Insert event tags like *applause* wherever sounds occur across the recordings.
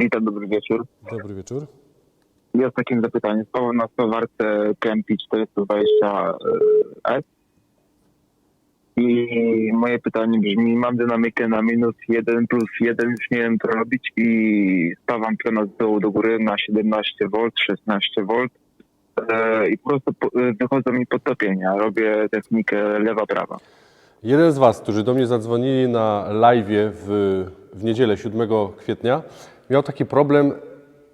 Witam, dobry wieczór. Dobry wieczór. Jest takie zapytanie. Spałem na spawarce Kempi 420S i moje pytanie brzmi, mam dynamikę na minus 1 plus 1, już nie wiem co robić i stawam piona z dołu do góry na 17V, 16V e, i po prostu e, wychodzą mi podtopienia. Robię technikę lewa-prawa. Jeden z Was, którzy do mnie zadzwonili na live w, w niedzielę 7 kwietnia, miał taki problem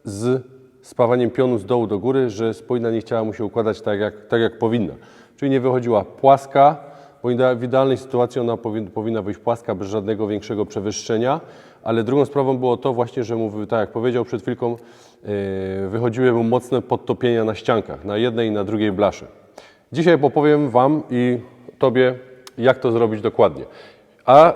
z spawaniem pionu z dołu do góry, że spójna nie chciała mu się układać tak jak, tak jak powinna. Czyli nie wychodziła płaska, bo w idealnej sytuacji ona powin, powinna być płaska bez żadnego większego przewyższenia, ale drugą sprawą było to właśnie, że mu, tak jak powiedział przed chwilką, yy, wychodziły mu mocne podtopienia na ściankach, na jednej i na drugiej blaszy. Dzisiaj opowiem Wam i Tobie, jak to zrobić dokładnie. A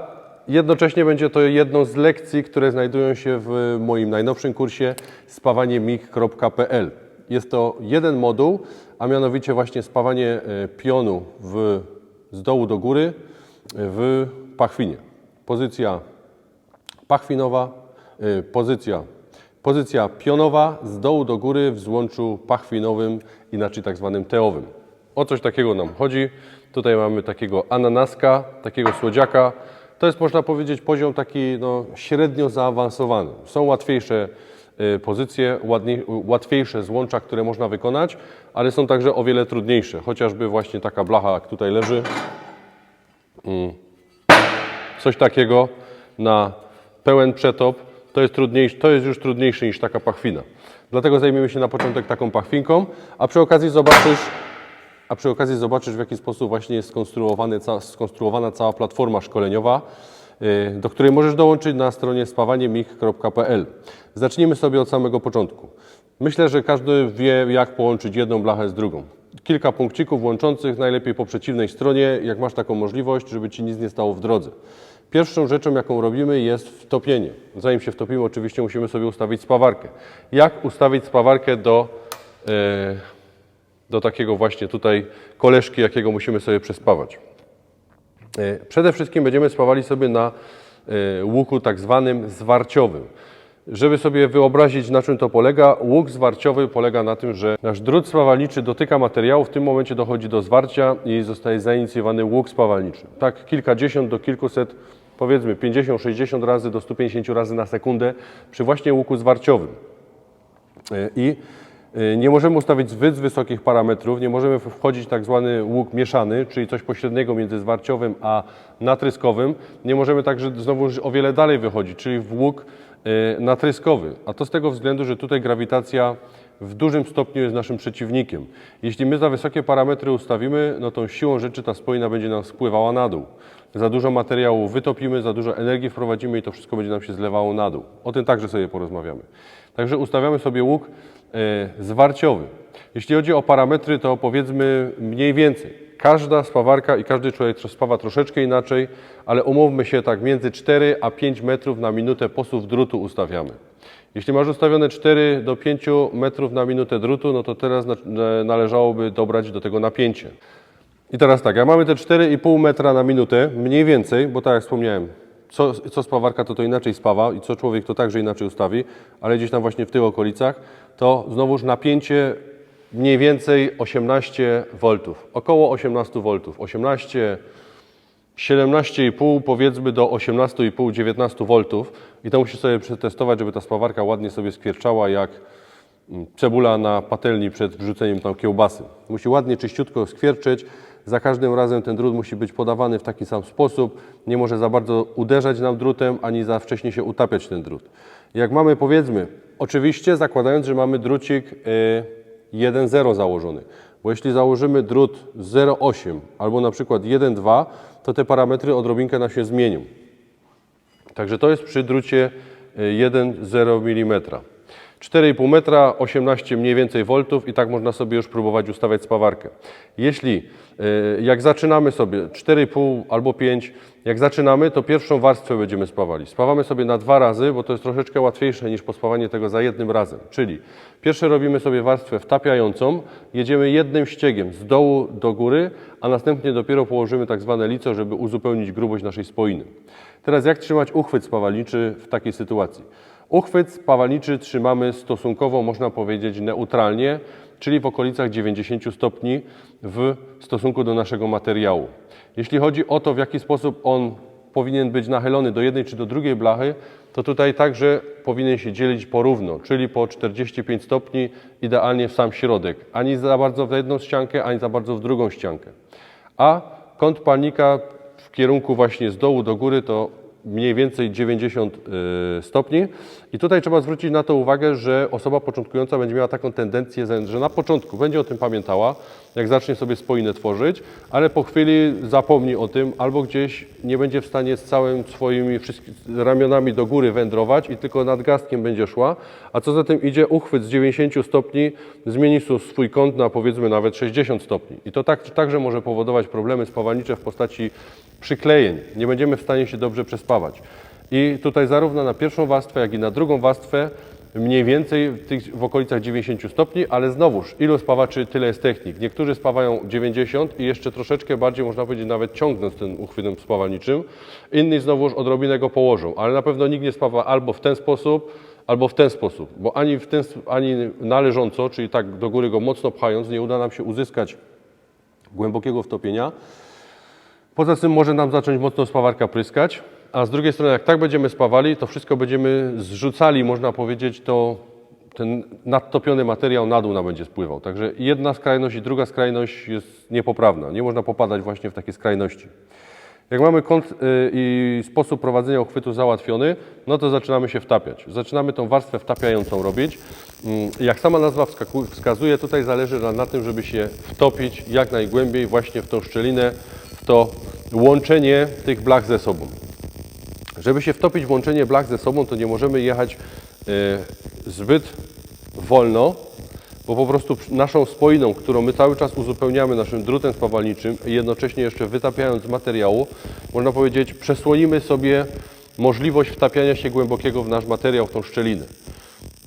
jednocześnie będzie to jedną z lekcji, które znajdują się w moim najnowszym kursie spawaniemig.pl. Jest to jeden moduł, a mianowicie właśnie spawanie e, pionu w, z dołu do góry e, w pachwinie. Pozycja pachwinowa, y, pozycja, pozycja pionowa z dołu do góry w złączu pachwinowym, inaczej tak zwanym teowym. O coś takiego nam chodzi. Tutaj mamy takiego ananaska, takiego słodziaka. To jest można powiedzieć poziom taki no, średnio zaawansowany. Są łatwiejsze y, pozycje, ładniej, łatwiejsze złącza, które można wykonać, ale są także o wiele trudniejsze. Chociażby właśnie taka blacha, jak tutaj leży, coś takiego na pełen przetop, to jest, trudniejsze, to jest już trudniejsze niż taka pachwina. Dlatego zajmiemy się na początek taką pachwinką, a przy okazji zobaczysz, a przy okazji zobaczysz w jaki sposób właśnie jest skonstruowana cała platforma szkoleniowa, y, do której możesz dołączyć na stronie spawaniemich.pl. Zacznijmy sobie od samego początku. Myślę, że każdy wie, jak połączyć jedną blachę z drugą. Kilka punkcików łączących, najlepiej po przeciwnej stronie, jak masz taką możliwość, żeby ci nic nie stało w drodze. Pierwszą rzeczą, jaką robimy, jest wtopienie. Zanim się wtopimy, oczywiście musimy sobie ustawić spawarkę. Jak ustawić spawarkę do, e, do takiego właśnie tutaj koleżki, jakiego musimy sobie przespawać? E, Przede wszystkim będziemy spawali sobie na e, łuku tak zwanym zwarciowym. Żeby sobie wyobrazić, na czym to polega, łuk zwarciowy polega na tym, że nasz drut spawalniczy dotyka materiału, w tym momencie dochodzi do zwarcia i zostaje zainicjowany łuk spawalniczy. Tak kilkadziesiąt do kilkuset, powiedzmy 50-60 razy do 150 razy na sekundę przy właśnie łuku zwarciowym. E, I nie możemy ustawić zbyt wysokich parametrów, nie możemy wchodzić w tak zwany łuk mieszany, czyli coś pośredniego między zwarciowym a natryskowym. Nie możemy także znowu o wiele dalej wychodzić, czyli w łuk e, natryskowy. A to z tego względu, że tutaj grawitacja w dużym stopniu jest naszym przeciwnikiem. Jeśli my za wysokie parametry ustawimy, no to siłą rzeczy ta spójna będzie nam spływała na dół. Za dużo materiału wytopimy, za dużo energii wprowadzimy i to wszystko będzie nam się zlewało na dół. O tym także sobie porozmawiamy. Także ustawiamy sobie łuk e, zwarciowy. Jeśli chodzi o parametry, to powiedzmy mniej więcej. Każda spawarka i każdy człowiek spawa troszeczkę inaczej, ale umówmy się tak, między 4 a 5 metrów na minutę posuw drutu ustawiamy. Jeśli masz ustawione 4 do 5 metrów na minutę drutu, no to teraz na- na- należałoby dobrać do tego napięcie. I teraz tak, jak mamy te 4,5 metra na minutę, mniej więcej, bo tak jak wspomniałem, co, co spawarka to to inaczej spawa i co człowiek to także inaczej ustawi, ale gdzieś tam właśnie w tych okolicach, to znowuż napięcie mniej więcej 18 V, około 18 V, 18, 17,5 powiedzmy do 18,5-19 V i to musisz sobie przetestować, żeby ta spawarka ładnie sobie skwierczała jak mm, cebula na patelni przed wrzuceniem tam kiełbasy. Musi ładnie, czyściutko skwierczyć. Za każdym razem ten drut musi być podawany w taki sam sposób. Nie może za bardzo uderzać nam drutem, ani za wcześnie się utapiać ten drut. Jak mamy powiedzmy, oczywiście zakładając, że mamy drucik y, 1.0 założony, bo jeśli założymy drut 0.8 albo na przykład 1.2, to te parametry odrobinkę nam się zmienią. Także to jest przy drucie y, 1,0 mm. 4,5 metra, 18 mniej więcej voltów i tak można sobie już próbować ustawiać spawarkę. Jeśli y, jak zaczynamy sobie 4,5 albo 5, jak zaczynamy, to pierwszą warstwę będziemy spawali. Spawamy sobie na dwa razy, bo to jest troszeczkę łatwiejsze niż pospawanie tego za jednym razem. Czyli pierwsze robimy sobie warstwę wtapiającą, jedziemy jednym ściegiem z dołu do góry, a następnie dopiero położymy tak zwane lico, żeby uzupełnić grubość naszej spoiny. Teraz jak trzymać uchwyt spawalniczy w takiej sytuacji? Uchwyt spawalniczy trzymamy stosunkowo, można powiedzieć, neutralnie, czyli w okolicach 90 stopni w stosunku do naszego materiału. Jeśli chodzi o to, w jaki sposób on powinien być nachylony do jednej czy do drugiej blachy, to tutaj także powinien się dzielić porówno, czyli po 45 stopni, idealnie w sam środek. Ani za bardzo w jedną ściankę, ani za bardzo w drugą ściankę. A kąt palnika w kierunku właśnie z dołu do góry to mniej więcej 90 y, stopni. I tutaj trzeba zwrócić na to uwagę, że osoba początkująca będzie miała taką tendencję, że na początku będzie o tym pamiętała, jak zacznie sobie spoinę tworzyć, ale po chwili zapomni o tym albo gdzieś nie będzie w stanie z całym swoimi ramionami do góry wędrować i tylko nadgarstkiem będzie szła, a co za tym idzie uchwyt z 90 stopni zmieni swój kąt na powiedzmy nawet 60 stopni. I to tak, także może powodować problemy spawalnicze w postaci przyklejeń. Nie będziemy w stanie się dobrze przespawać. I tutaj zarówno na pierwszą warstwę, jak i na drugą warstwę mniej więcej w, w okolicach 90 stopni, ale znowuż, ilu spawaczy, tyle jest technik. Niektórzy spawają 90 i jeszcze troszeczkę bardziej, można powiedzieć, nawet ciągnąc ten uchwytem spawalniczym. Inni znowuż odrobinę go położą, ale na pewno nikt nie spawa albo w ten sposób, albo w ten sposób, bo ani, w ten, ani należąco, czyli tak do góry go mocno pchając, nie uda nam się uzyskać głębokiego wtopienia. Poza tym może nam zacząć mocno spawarka pryskać, a z drugiej strony jak tak będziemy spawali, to wszystko będziemy zrzucali, można powiedzieć, to ten nadtopiony materiał na dół nam będzie spływał. Także jedna skrajność i druga skrajność jest niepoprawna. Nie można popadać właśnie w takie skrajności. Jak mamy kąt y, i sposób prowadzenia uchwytu załatwiony, no to zaczynamy się wtapiać. Zaczynamy tą warstwę wtapiającą robić. Mm, Jak sama nazwa wskazuje, tutaj zależy na tym, żeby się wtopić jak najgłębiej właśnie w tą szczelinę, w to łączenie tych blach ze sobą. Żeby się wtopić w łączenie blach ze sobą, to nie możemy jechać e, zbyt wolno, bo po prostu naszą spoiną, którą my cały czas uzupełniamy naszym drutem spawalniczym jednocześnie jeszcze wytapiając materiału, można powiedzieć, przesłonimy sobie możliwość wtapiania się głębokiego w nasz materiał, w tą szczelinę.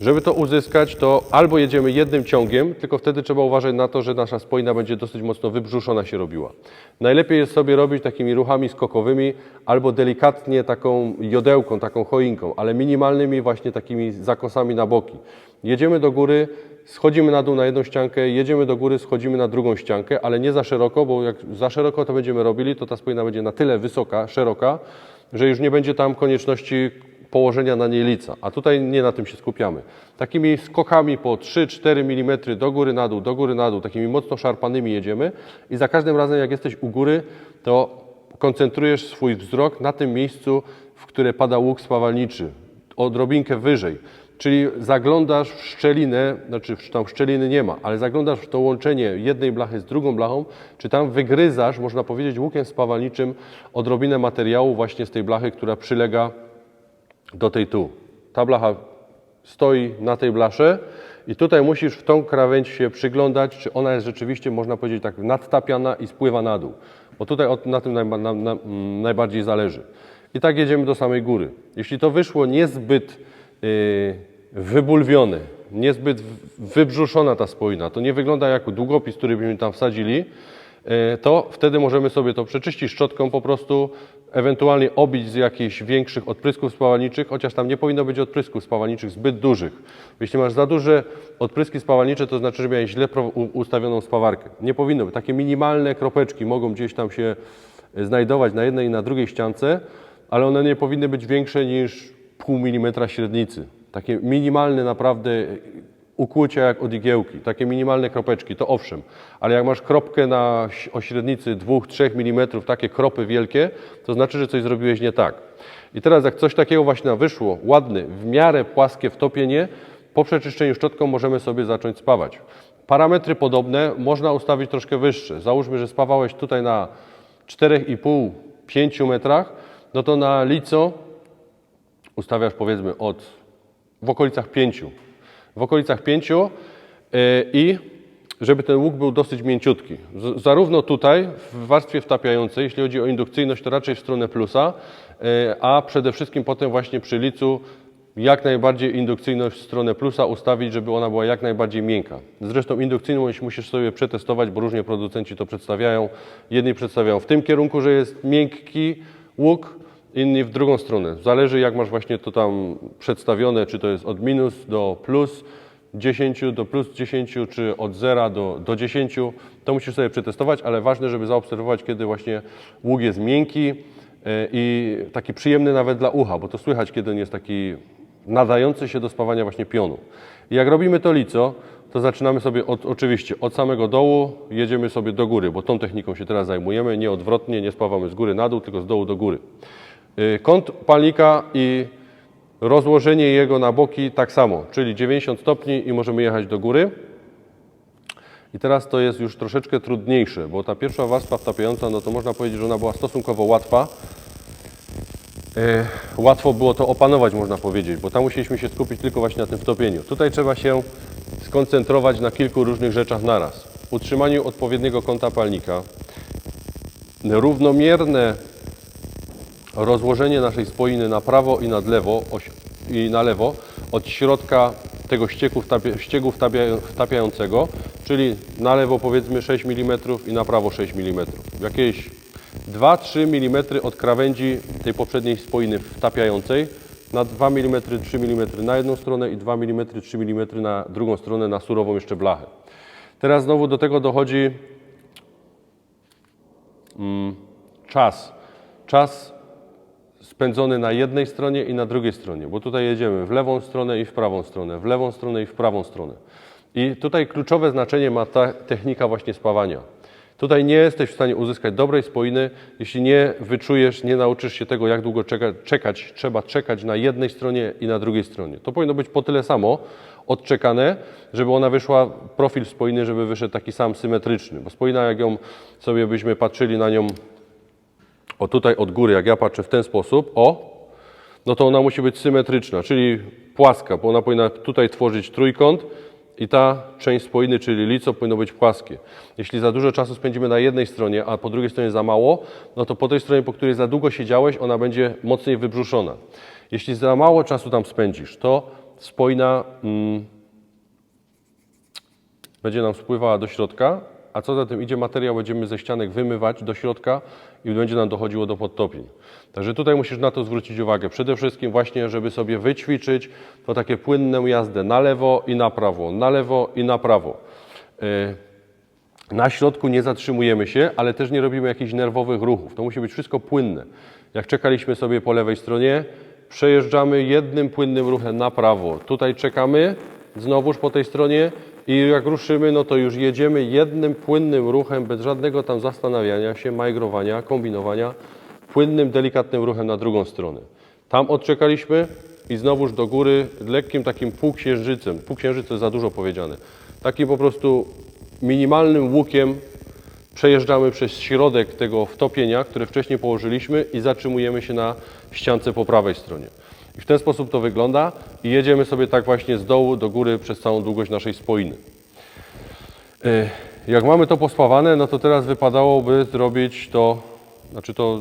Żeby to uzyskać, to albo jedziemy jednym ciągiem, tylko wtedy trzeba uważać na to, że nasza spoina będzie dosyć mocno wybrzuszona się robiła. Najlepiej jest sobie robić takimi ruchami skokowymi albo delikatnie taką jodełką, taką choinką, ale minimalnymi właśnie takimi zakosami na boki. Jedziemy do góry, schodzimy na dół na jedną ściankę, jedziemy do góry, schodzimy na drugą ściankę, ale nie za szeroko, bo jak za szeroko to będziemy robili, to ta spoina będzie na tyle wysoka, szeroka, że już nie będzie tam konieczności położenia na niej lica, a tutaj nie na tym się skupiamy. Takimi skokami po 3-4 mm do góry, na dół, do góry, na dół, takimi mocno szarpanymi jedziemy i za każdym razem jak jesteś u góry, to koncentrujesz swój wzrok na tym miejscu, w które pada łuk spawalniczy, odrobinkę wyżej. Czyli zaglądasz w szczelinę, znaczy tam szczeliny nie ma, ale zaglądasz w to łączenie jednej blachy z drugą blachą, czy tam wygryzasz, można powiedzieć, łukiem spawalniczym odrobinę materiału właśnie z tej blachy, która przylega do tej tu. Ta blacha stoi na tej blasze i tutaj musisz w tą krawędź się przyglądać, czy ona jest rzeczywiście, można powiedzieć tak, nadtapiana i spływa na dół. Bo tutaj na tym najba, na, na, mm, najbardziej zależy. I tak jedziemy do samej góry. Jeśli to wyszło niezbyt yy, wybulwione, niezbyt wybrzuszona ta spoina, to nie wygląda jak długopis, który byśmy tam wsadzili, e, to wtedy możemy sobie to przeczyścić szczotką po prostu, ewentualnie obić z jakichś większych odprysków spawalniczych, chociaż tam nie powinno być odprysków spawalniczych zbyt dużych. Jeśli masz za duże odpryski spawalnicze, to znaczy, że miałeś źle ustawioną spawarkę. Nie powinno być. Takie minimalne kropeczki mogą gdzieś tam się e, znajdować na jednej i na drugiej ściance, ale one nie powinny być większe niż pół milimetra średnicy. Takie minimalne naprawdę ukłucia jak od igiełki, takie minimalne kropeczki, to owszem, ale jak masz kropkę na o średnicy 2-3 mm, takie kropy wielkie, to znaczy, że coś zrobiłeś nie tak. I teraz jak coś takiego właśnie wyszło, ładny, w miarę płaskie wtopienie, po przeczyszczeniu szczotką możemy sobie zacząć spawać. Parametry podobne można ustawić troszkę wyższe. Załóżmy, że spawałeś tutaj na 4,5-5 metrach, no to na lico ustawiasz powiedzmy od w okolicach 5. W okolicach 5 yy, i żeby ten łuk był dosyć mięciutki. Zarówno tutaj w warstwie wtapiającej, jeśli chodzi o indukcyjność, to raczej w stronę plusa, yy, a przede wszystkim potem właśnie przy licu jak najbardziej indukcyjność w stronę plusa ustawić, żeby ona była jak najbardziej miękka. Zresztą indukcyjność musisz sobie przetestować, bo różnie producenci to przedstawiają. Jedni przedstawiają w tym kierunku, że jest miękki łuk, inni w drugą stronę. Zależy jak masz właśnie to tam przedstawione, czy to jest od minus do plus 10 do plus 10, czy od 0 do, do 10. To musisz sobie przetestować, ale ważne, żeby zaobserwować, kiedy właśnie łuk jest miękki e, i taki przyjemny nawet dla ucha, bo to słychać, kiedy on jest taki nadający się do spawania właśnie pionu. I jak robimy to lico, to zaczynamy sobie od, oczywiście od samego dołu, jedziemy sobie do góry, bo tą techniką się teraz zajmujemy, nie odwrotnie, nie spawamy z góry na dół, tylko z dołu do góry. Y, Kąt palnika i rozłożenie jego na boki tak samo, czyli 90 stopni i możemy jechać do góry. I teraz to jest już troszeczkę trudniejsze, bo ta pierwsza warstwa wtapiająca, no to można powiedzieć, że ona była stosunkowo łatwa. E, Łatwo było to opanować, można powiedzieć, bo tam musieliśmy się skupić tylko właśnie na tym wtopieniu. Tutaj trzeba się skoncentrować na kilku różnych rzeczach naraz. Utrzymaniu odpowiedniego kąta palnika, równomierne rozłożenie naszej spoiny na prawo i na lewo, i na lewo od środka tego ścieku, wtapia, ściegu wtapia, wtapiającego, czyli na lewo powiedzmy 6 mm i na prawo 6 mm. Jakieś 2-3 mm od krawędzi tej poprzedniej spoiny wtapiającej na 2 mm, 3 mm na jedną stronę i 2 mm, 3 mm na drugą stronę na surową jeszcze blachę. Teraz znowu do tego dochodzi mm, czas. Czas spędzony na jednej stronie i na drugiej stronie, bo tutaj jedziemy w lewą stronę i w prawą stronę, w lewą stronę i w prawą stronę. I tutaj kluczowe znaczenie ma ta technika właśnie spawania. Tutaj nie jesteś w stanie uzyskać dobrej spoiny, jeśli nie wyczujesz, nie nauczysz się tego, jak długo czeka, czekać. Trzeba czekać na jednej stronie i na drugiej stronie. To powinno być po tyle samo odczekane, żeby ona wyszła, profil spoiny, żeby wyszedł taki sam symetryczny. Bo spoina, jak ją sobie byśmy patrzyli na nią o tutaj od góry, jak ja patrzę w ten sposób, o, no to ona musi być symetryczna, czyli płaska, bo ona powinna tutaj tworzyć trójkąt i ta część spoiny, czyli lico, powinno być płaskie. Jeśli za dużo czasu spędzimy na jednej stronie, a po drugiej stronie za mało, no to po tej stronie, po której za długo siedziałeś, ona będzie mocniej wybrzuszona. Jeśli za mało czasu tam spędzisz, to spoina mm, będzie nam spływała do środka, a co za tym idzie, materiał będziemy ze ścianek wymywać do środka i będzie nam dochodziło do podtopień. Także tutaj musisz na to zwrócić uwagę. Przede wszystkim właśnie, żeby sobie wyćwiczyć to takie płynną jazdę na lewo i na prawo, na lewo i na prawo. Yy, Na środku nie zatrzymujemy się, ale też nie robimy jakichś nerwowych ruchów. To musi być wszystko płynne. Jak czekaliśmy sobie po lewej stronie, przejeżdżamy jednym płynnym ruchem na prawo. Tutaj czekamy, znowuż po tej stronie i jak ruszymy, no to już jedziemy jednym płynnym ruchem, bez żadnego tam zastanawiania się, majgrowania, kombinowania, płynnym, delikatnym ruchem na drugą stronę. Tam odczekaliśmy i znowuż do góry lekkim takim półksiężycem, półksiężyce za dużo powiedziane, takim po prostu minimalnym łukiem przejeżdżamy przez środek tego wtopienia, które wcześniej położyliśmy i zatrzymujemy się na ściance po prawej stronie. I w ten sposób to wygląda i jedziemy sobie tak właśnie z dołu do góry przez całą długość naszej spoiny. E, Jak mamy to pospawane, no to teraz wypadałoby zrobić to, znaczy to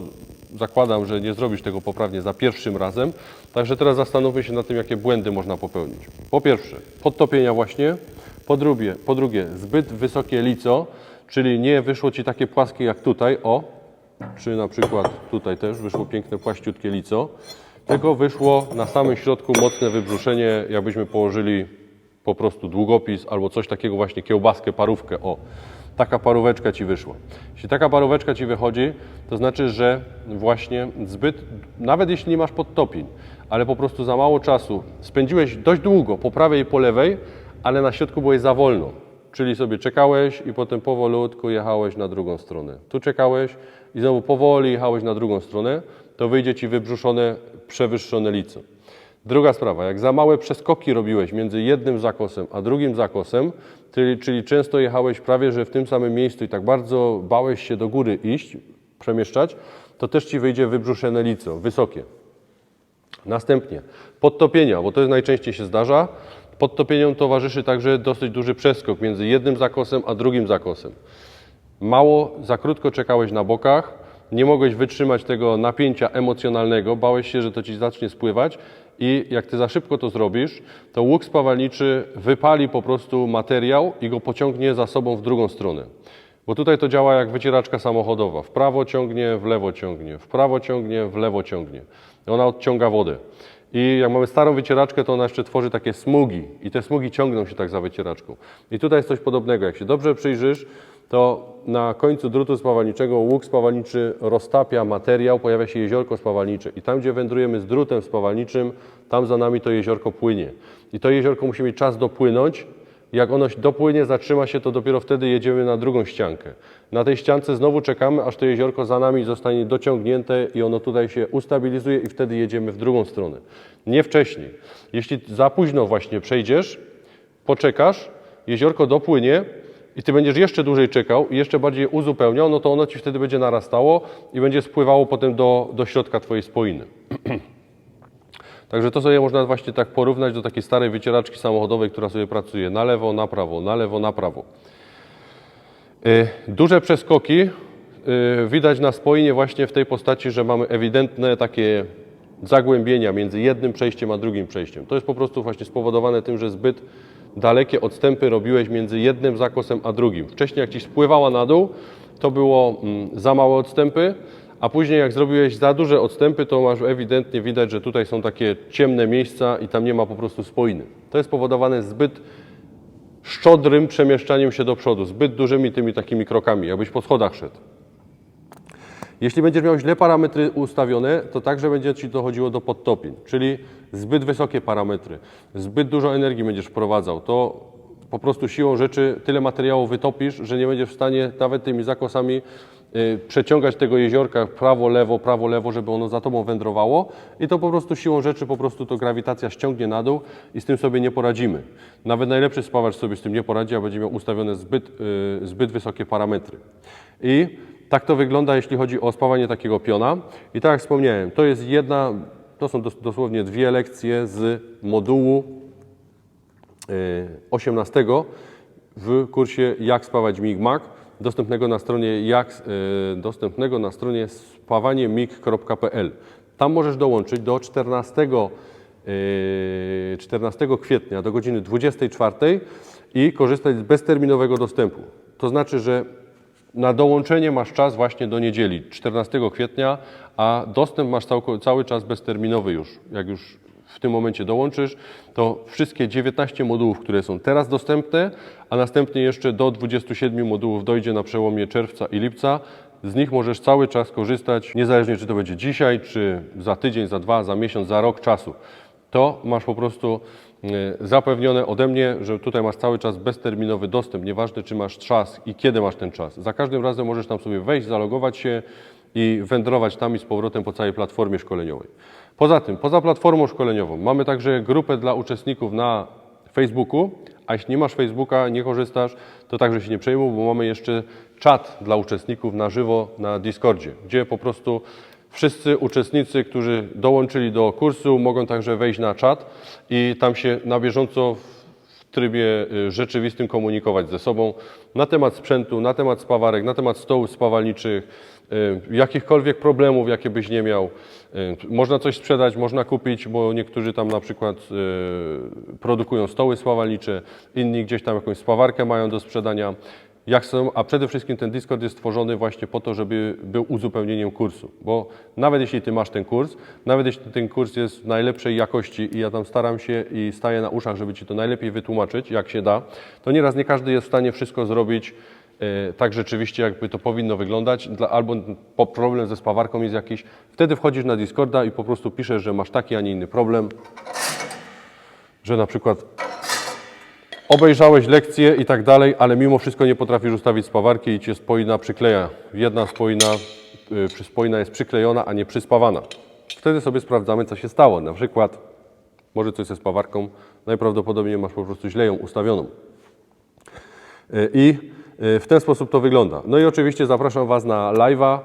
zakładam, że nie zrobisz tego poprawnie za pierwszym razem, także teraz zastanówmy się nad tym, jakie błędy można popełnić. Po pierwsze, podtopienia właśnie, po drugie, po drugie zbyt wysokie lico, czyli nie wyszło Ci takie płaskie jak tutaj, o, czy na przykład tutaj też wyszło piękne płaściutkie lico, tylko wyszło na samym środku mocne wybrzuszenie, jakbyśmy położyli po prostu długopis albo coś takiego właśnie, kiełbaskę, parówkę, o. Taka paróweczka Ci wyszła. Jeśli taka paróweczka Ci wychodzi, to znaczy, że właśnie zbyt, nawet jeśli nie masz podtopień, ale po prostu za mało czasu spędziłeś dość długo po prawej i po lewej, ale na środku byłeś za wolno. Czyli sobie czekałeś i potem powolutku jechałeś na drugą stronę. Tu czekałeś i znowu powoli jechałeś na drugą stronę, to wyjdzie Ci wybrzuszone, przewyższone lico. Druga sprawa, jak za małe przeskoki robiłeś między jednym zakosem a drugim zakosem, czyli, czyli często jechałeś prawie że w tym samym miejscu i tak bardzo bałeś się do góry iść, przemieszczać, to też Ci wyjdzie wybrzuszone lico, wysokie. Następnie podtopienia, bo to jest najczęściej się zdarza. Podtopieniom towarzyszy także dosyć duży przeskok między jednym zakosem a drugim zakosem. Mało, za krótko czekałeś na bokach, nie mogłeś wytrzymać tego napięcia emocjonalnego, bałeś się, że to ci zacznie spływać i jak ty za szybko to zrobisz, to łuk spawalniczy wypali po prostu materiał i go pociągnie za sobą w drugą stronę. Bo tutaj to działa jak wycieraczka samochodowa. W prawo ciągnie, w lewo ciągnie, w prawo ciągnie, w lewo ciągnie. Ona odciąga wodę. I jak mamy starą wycieraczkę, to ona jeszcze tworzy takie smugi. I te smugi ciągną się tak za wycieraczką. I tutaj jest coś podobnego. Jak się dobrze przyjrzysz, to na końcu drutu spawalniczego łuk spawalniczy roztapia materiał, pojawia się jeziorko spawalnicze. I tam, gdzie wędrujemy z drutem spawalniczym, tam za nami to jeziorko płynie. I to jeziorko musi mieć czas dopłynąć, jak ono dopłynie, zatrzyma się, to dopiero wtedy jedziemy na drugą ściankę. Na tej ściance znowu czekamy, aż to jeziorko za nami zostanie dociągnięte i ono tutaj się ustabilizuje i wtedy jedziemy w drugą stronę. Nie wcześniej. Jeśli za późno właśnie przejdziesz, poczekasz, jeziorko dopłynie i ty będziesz jeszcze dłużej czekał i jeszcze bardziej uzupełniał, no to ono ci wtedy będzie narastało i będzie spływało potem do, do środka twojej spoiny. *clears throat* Także to sobie można właśnie tak porównać do takiej starej wycieraczki samochodowej, która sobie pracuje na lewo, na prawo, na lewo, na prawo. Y, Duże przeskoki y, widać na spoinie właśnie w tej postaci, że mamy ewidentne takie zagłębienia między jednym przejściem a drugim przejściem. To jest po prostu właśnie spowodowane tym, że zbyt dalekie odstępy robiłeś między jednym zakosem a drugim. Wcześniej jak ci spływała na dół, to było mm, za małe odstępy, a później jak zrobiłeś za duże odstępy, to masz ewidentnie widać, że tutaj są takie ciemne miejsca i tam nie ma po prostu spoiny. To jest spowodowane zbyt szczodrym przemieszczaniem się do przodu, zbyt dużymi tymi takimi krokami, jakbyś po schodach szedł. Jeśli będziesz miał źle parametry ustawione, to także będzie Ci dochodziło do podtopień, czyli zbyt wysokie parametry, zbyt dużo energii będziesz wprowadzał, to po prostu siłą rzeczy tyle materiału wytopisz, że nie będziesz w stanie nawet tymi zakosami y, przeciągać tego jeziorka prawo, lewo, prawo, lewo, żeby ono za Tobą wędrowało i to po prostu siłą rzeczy po prostu to grawitacja ściągnie na dół i z tym sobie nie poradzimy. Nawet najlepszy spawacz sobie z tym nie poradzi, a będzie miał ustawione zbyt, y, zbyt wysokie parametry. I tak to wygląda, jeśli chodzi o spawanie takiego piona. I tak jak wspomniałem, to jest jedna, to są dos- dosłownie dwie lekcje z modułu y, 18 w kursie Jak spawać MIG-MAG, dostępnego na stronie, jak, y, dostępnego na stronie spawaniemig.pl. Tam możesz dołączyć do 14, y, 14 kwietnia do godziny 24 i korzystać z bezterminowego dostępu. To znaczy, że na dołączenie masz czas właśnie do niedzieli, 14 kwietnia, a dostęp masz cały czas bezterminowy już. Jak już w tym momencie dołączysz, to wszystkie 19 modułów, które są teraz dostępne, a następnie jeszcze do 27 modułów dojdzie na przełomie czerwca i lipca, z nich możesz cały czas korzystać, niezależnie czy to będzie dzisiaj, czy za tydzień, za dwa, za miesiąc, za rok czasu. To masz po prostu zapewnione ode mnie, że tutaj masz cały czas bezterminowy dostęp. Nieważne, czy masz czas i kiedy masz ten czas. Za każdym razem możesz tam sobie wejść, zalogować się i wędrować tam i z powrotem po całej platformie szkoleniowej. Poza tym, poza platformą szkoleniową, mamy także grupę dla uczestników na Facebooku, a jeśli nie masz Facebooka, nie korzystasz, to także się nie przejmuj, bo mamy jeszcze czat dla uczestników na żywo na Discordzie, gdzie po prostu wszyscy uczestnicy, którzy dołączyli do kursu, mogą także wejść na czat i tam się na bieżąco w trybie y, rzeczywistym komunikować ze sobą na temat sprzętu, na temat spawarek, na temat stołów spawalniczych, y, jakichkolwiek problemów, jakie byś nie miał. Y, Można coś sprzedać, można kupić, bo niektórzy tam na przykład produkują stoły spawalnicze, inni gdzieś tam jakąś spawarkę mają do sprzedania. Jak są, a przede wszystkim ten Discord jest stworzony właśnie po to, żeby był uzupełnieniem kursu, bo nawet jeśli Ty masz ten kurs, nawet jeśli ten kurs jest najlepszej jakości i ja tam staram się i staję na uszach, żeby Ci to najlepiej wytłumaczyć, jak się da, to nieraz nie każdy jest w stanie wszystko zrobić e, tak rzeczywiście, jakby to powinno wyglądać, albo problem ze spawarką jest jakiś, wtedy wchodzisz na Discorda i po prostu piszesz, że masz taki, a nie inny problem, że na przykład obejrzałeś lekcję i tak dalej, ale mimo wszystko nie potrafisz ustawić spawarki i cię spoina przykleja. Jedna spoina, y, przy- spoina jest przyklejona, a nie przyspawana. Wtedy sobie sprawdzamy, co się stało. Na przykład, może coś ze spawarką, najprawdopodobniej masz po prostu źle ją ustawioną. Y, I y, w ten sposób to wygląda. No i oczywiście zapraszam Was na live'a,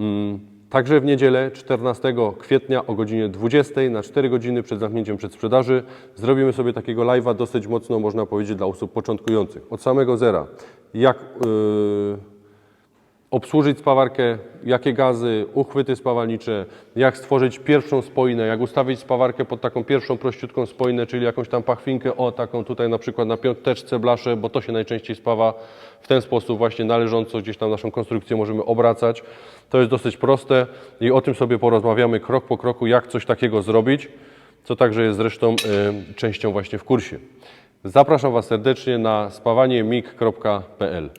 mm, także w niedzielę 14 kwietnia o godzinie 20 na 4 godziny przed zamknięciem przedsprzedaży. Zrobimy sobie takiego live'a dosyć mocno, można powiedzieć, dla osób początkujących. Od samego zera. Jak, yy, obsłużyć spawarkę, jakie gazy, uchwyty spawalnicze, jak stworzyć pierwszą spoinę, jak ustawić spawarkę pod taką pierwszą prościutką spoinę, czyli jakąś tam pachwinkę, o taką tutaj na przykład na piąteczce blaszę, bo to się najczęściej spawa w ten sposób właśnie należąco gdzieś tam naszą konstrukcję możemy obracać. To jest dosyć proste i o tym sobie porozmawiamy krok po kroku, jak coś takiego zrobić, co także jest zresztą y, częścią właśnie w kursie. Zapraszam Was serdecznie na spawaniemig.pl.